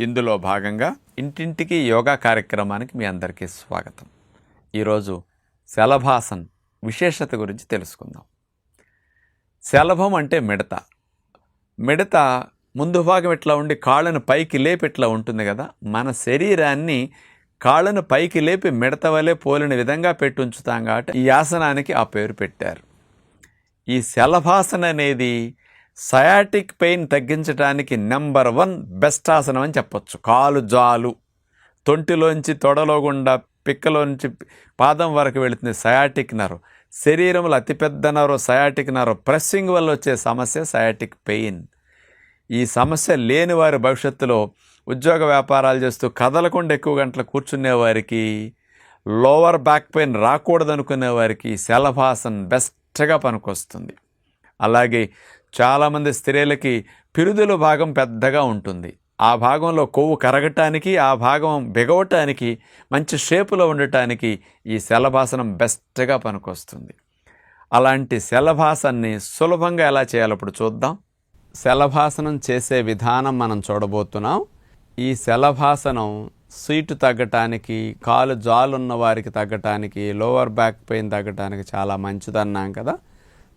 ఇందులో భాగంగా ఇంటింటికి యోగా కార్యక్రమానికి మీ అందరికీ స్వాగతం. ఈరోజు శలభాసన్ విశేషత గురించి తెలుసుకుందాం. శలభం అంటే మిడత. మిడత ముందు భాగం ఇట్లా ఉండి కాళ్ళను పైకి లేపి ఇట్లా ఉంటుంది కదా మన శరీరాన్ని కాళ్ళను పైకి లేపి మిడత వలె పోలిన విధంగా పెట్టుంచుతాం కాబట్టి ఈ ఆసనానికి ఆ పేరు పెట్టారు. ఈ శలభాసన అనేది సయాటిక్ పెయిన్ తగ్గించడానికి నెంబర్ వన్ బెస్ట్ ఆసనం అని చెప్పొచ్చు. కాలు జాలు తొంటిలోంచి తొడలో గుండా పిక్కలోంచి పాదం వరకు వెళుతుంది సయాటిక్ నరు శరీరంలో అతిపెద్ద నరు సయాటిక్ నరు ప్రెస్సింగ్ వల్ల వచ్చే సమస్య సయాటిక్ పెయిన్. ఈ సమస్య లేని వారి భవిష్యత్తులో ఉద్యోగ వ్యాపారాలు చేస్తూ కదలకుండా ఎక్కువ గంటలు కూర్చునే వారికి లోవర్ బ్యాక్ పెయిన్ రాకూడదనుకునే వారికి శలభాసన్ బెస్ట్గా పనికొస్తుంది. అలాగే చాలామంది స్త్రీలకి పిరుదుల భాగం పెద్దగా ఉంటుంది. ఆ భాగంలో కొవ్వు కరగటానికి ఆ భాగం బిగవటానికి మంచి షేపులో ఉండటానికి ఈ శలభాసనం బెస్ట్గా పనికొస్తుంది. అలాంటి శలభాసన్ని సులభంగా ఎలా చేయాలో ఇప్పుడు చూద్దాం. శలభాసనం చేసే విధానం మనం చూడబోతున్నాం. ఈ శలభాసనం సీటు తగ్గటానికి కాలు జాలున్న వారికి తగ్గటానికి లోవర్ బ్యాక్ పెయిన్ తగ్గటానికి చాలా మంచిదన్నాం కదా.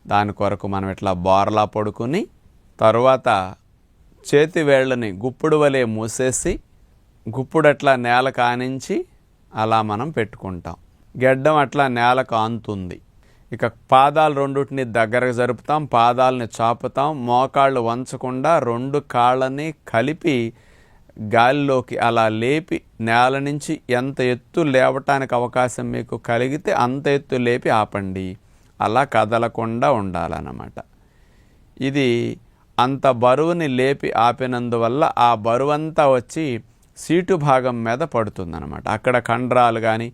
దాని కొరకు మనం ఇట్లా బోర్లా పడుకుని తరువాత చేతి వేళ్ళని గుప్పుడు వలె మూసేసి గుప్పుడు అట్లా నేల కానించి అలా మనం పెట్టుకుంటాం. గెడ్డం అట్లా నేల కాంతుంది ఇక పాదాలు రెండుటిని దగ్గరకు జరుపుతాం పాదాలని చాపుతాం మోకాళ్ళు వంచకుండా రెండు కాళ్ళని కలిపి గాలిలోకి అలా లేపి నేల నుంచి ఎంత ఎత్తు లేవటానికి అవకాశం మీకు కలిగితే అంత ఎత్తు లేపి ఆపండి. అలా కదలకుండా ఉండాలన్నమాట. ఇది అంత బరువుని లేపి ఆపినందువల్ల ఆ బరువంతా వచ్చి సీటు భాగం మీద పడుతుందన్నమాట. అక్కడ కండరాలు కానీ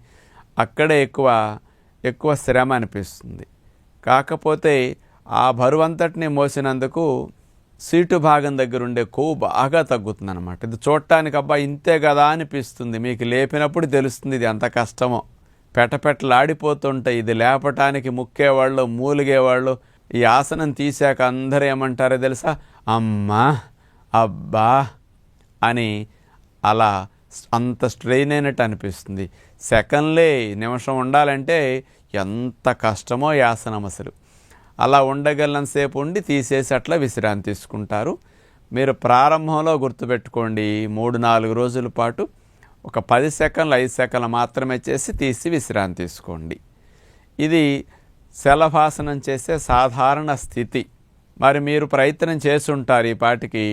అక్కడే ఎక్కువ ఎక్కువ శ్రమ అనిపిస్తుంది. కాకపోతే ఆ బరువంతటిని మోసినందుకు సీటు భాగం దగ్గర ఉండే కొవ్వు బాగా తగ్గుతుంది అన్నమాట ఇది చూడటానికి అబ్బా ఇంతే కదా అనిపిస్తుంది. మీకు లేపినప్పుడు తెలుస్తుంది ఇది ఎంత కష్టమో. పెటపెటలాడిపోతుంటాయి ఇది లేపటానికి ముక్కేవాళ్ళు మూలిగేవాళ్ళు ఈ ఆసనం తీసాక అందరూ ఏమంటారో తెలుసా? అమ్మా అబ్బా అని అలా అంత స్ట్రెయిన్ అయినట్టు అనిపిస్తుంది. సెకండ్లే నిమిషం ఉండాలంటే ఎంత కష్టమో ఈ ఆసనం అసలు. అలా ఉండగలనంతసేపు ఉండి తీసేసి అట్లా విశ్రాంతి తీసుకుంటారు. మీరు ప్రారంభంలో గుర్తుపెట్టుకోండి మూడు నాలుగు రోజుల పాటు ఒక పది సెకండ్లు ఐదు సెకండ్లు మాత్రమే చేసి తీసి విశ్రాంతి తీసుకోండి. ఇది శలభాసనం చేసే సాధారణ స్థితి. మరి మీరు ప్రయత్నం చేస్తుంటారు ఈ పాటికి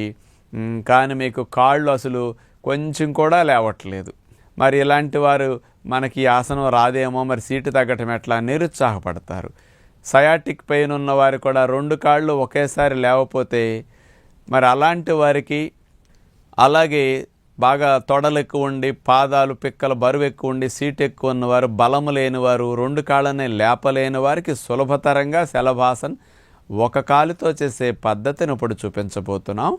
కానీ మీకు కాళ్ళు అసలు కొంచెం కూడా లేవట్లేదు. మరి ఇలాంటి వారు మనకి ఆసనం రాదేమో మరి సీటు తగ్గటం ఎట్లా నిరుత్సాహపడతారు. సయాటిక్ పెయిన్ ఉన్న వారు కూడా రెండు కాళ్ళు ఒకేసారి లేవపోతే మరి అలాంటి వారికి అలాగే బాగా తొడలు ఎక్కువ ఉండి పాదాలు పిక్కలు బరువు ఎక్కువ ఉండి సీట్ ఎక్కువ ఉన్నవారు బలము లేనివారు రెండు కాళ్ళనే లేపలేని వారికి సులభతరంగా శలభాసన్ ఒక కాలుతో చేసే పద్ధతిని ఇప్పుడు చూపించబోతున్నాం.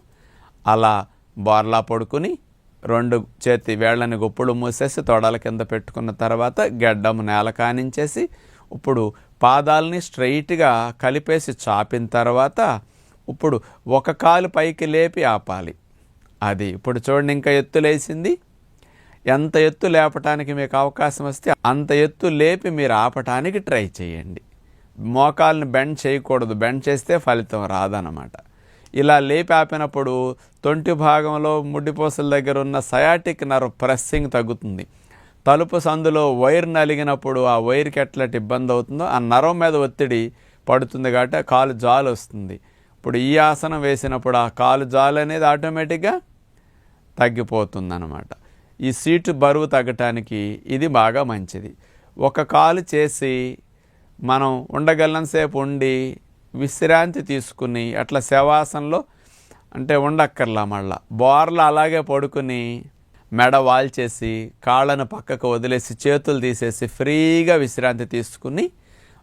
అలా బోర్లా పడుకుని రెండు చేతి వేళ్ళని గుప్పుడు మూసేసి తొడల కింద పెట్టుకున్న తర్వాత గెడ్డము నేల కానించేసి ఇప్పుడు పాదాలని స్ట్రైట్గా కలిపేసి చాపిన తర్వాత ఇప్పుడు ఒక కాలు పైకి లేపి ఆపాలి. అది ఇప్పుడు చూడండి ఇంకా ఎత్తు లేచింది ఎంత ఎత్తు లేపటానికి మీకు అవకాశం వస్తే అంత ఎత్తు లేపి మీరు ఆపటానికి ట్రై చేయండి. మోకాల్ని బెండ్ చేయకూడదు. బెండ్ చేస్తే ఫలితం రాదనమాట ఇలా లేపి ఆపినప్పుడు తొంటి భాగంలో ముడ్డిపోసల దగ్గర ఉన్న సయాటిక్ నర్వ్ ప్రెస్సింగ్ తగ్గుతుంది. తలుపు సందులో వైర్ నలిగినప్పుడు ఆ వైర్కి ఎట్లాంటి ఇబ్బంది అవుతుందో ఆ నరం మీద ఒత్తిడి పడుతుంది కాబట్టి కాలు జాలు వస్తుంది ఇప్పుడు ఈ ఆసనం వేసినప్పుడు ఆ కాలు జాలు అనేది ఆటోమేటిక్గా తగ్గిపోతుందన్నమాట. ఈ సీటు బరువు తగ్గటానికి ఇది బాగా మంచిది. ఒక కాలు చేసి మనం ఉండగలనంతసేపు ఉండి విశ్రాంతి తీసుకుని అట్లా శవాసనలో అంటే ఉండక్కర్లా మళ్ళా. బోర్లు అలాగే పడుకుని మెడ వాల్చేసి కాళ్ళను పక్కకు వదిలేసి చేతులు తీసేసి ఫ్రీగా విశ్రాంతి తీసుకుని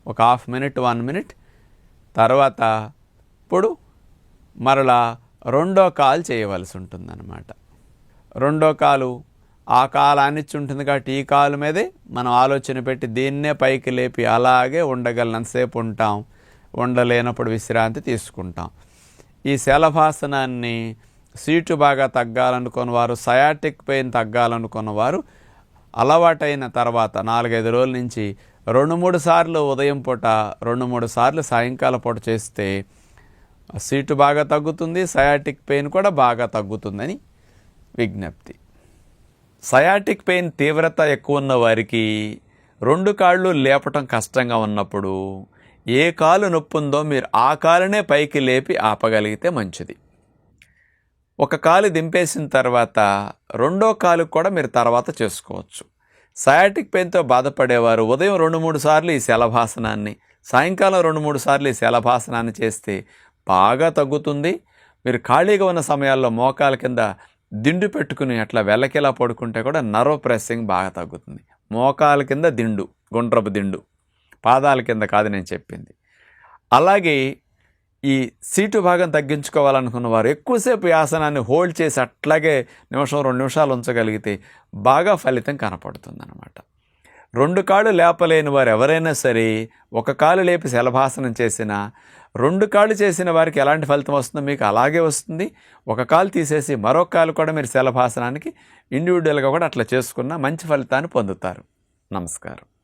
ఒక హాఫ్ మినిట్ వన్ మినిట్ తర్వాత ఇప్పుడు మరలా రెండో కాలు చేయవలసి ఉంటుందన్నమాట. రెండో కాలు ఆ కాలాన్నిచ్చి ఉంటుంది కాబట్టి ఈ కాలు మీదే మనం ఆలోచన పెట్టి దీన్నే పైకి లేపి అలాగే ఉండగలనంతసేపు ఉంటాం. ఉండలేనప్పుడు విశ్రాంతి తీసుకుంటాం. ఈ శలభాసనాన్ని సీటు బాగా తగ్గాలనుకున్న వారు సయాటిక్ పెయిన్ తగ్గాలనుకున్న వారు అలవాటైన తర్వాత నాలుగైదు రోజుల నుంచి రెండు మూడు సార్లు ఉదయం పూట రెండు మూడు సార్లు సాయంకాల పూట చేస్తే సీటు బాగా తగ్గుతుంది సయాటిక్ పెయిన్ కూడా బాగా తగ్గుతుందని విజ్ఞప్తి. సయాటిక్ పెయిన్ తీవ్రత ఎక్కువ ఉన్న వారికి రెండు కాళ్ళు లేపటం కష్టంగా ఉన్నప్పుడు ఏ కాలు నొప్పి ఉందో మీరు ఆ కాలునే పైకి లేపి ఆపగలిగితే మంచిది. ఒక కాలు దింపేసిన తర్వాత రెండో కాలు కూడా మీరు తర్వాత చేసుకోవచ్చు. సయాటిక్ పెయిన్తో బాధపడేవారు ఉదయం రెండు మూడు సార్లు ఈ శలభాసనాన్ని సాయంకాలం రెండు మూడు సార్లు ఈ శలభాసనాన్ని చేస్తే బాగా తగ్గుతుంది. మీరు ఖాళీగా ఉన్న సమయాల్లో మోకాల కింద దిండు పెట్టుకుని అట్లా వెల్లకిలా పడుకుంటే కూడా నర్వ్ ప్రెస్సింగ్ బాగా తగ్గుతుంది. మోకాల కింద దిండు గుండ్రపు దిండు పాదాల కింద కాదు నేను చెప్పింది. అలాగే ఈ సీటు భాగం తగ్గించుకోవాలనుకున్న వారు ఎక్కువసేపు ఆసనాన్ని హోల్డ్ చేసి అట్లాగే నిమిషం రెండు నిమిషాలు ఉంచగలిగితే బాగా ఫలితం కనపడుతుందన్నమాట. రెండు కాళ్ళు లేపలేని వారు ఎవరైనా సరే ఒక కాలు లేపి శలభాసనం చేసినా రెండు కాళ్ళు చేసిన వారికి ఎలాంటి ఫలితం వస్తుందో మీకు అలాగే వస్తుంది. ఒక కాలు తీసేసి మరొక కాలు కూడా మీరు శలభాసనానికి ఇండివిజువల్గా కూడా అట్లా చేసుకున్న మంచి ఫలితాన్ని పొందుతారు. నమస్కారం.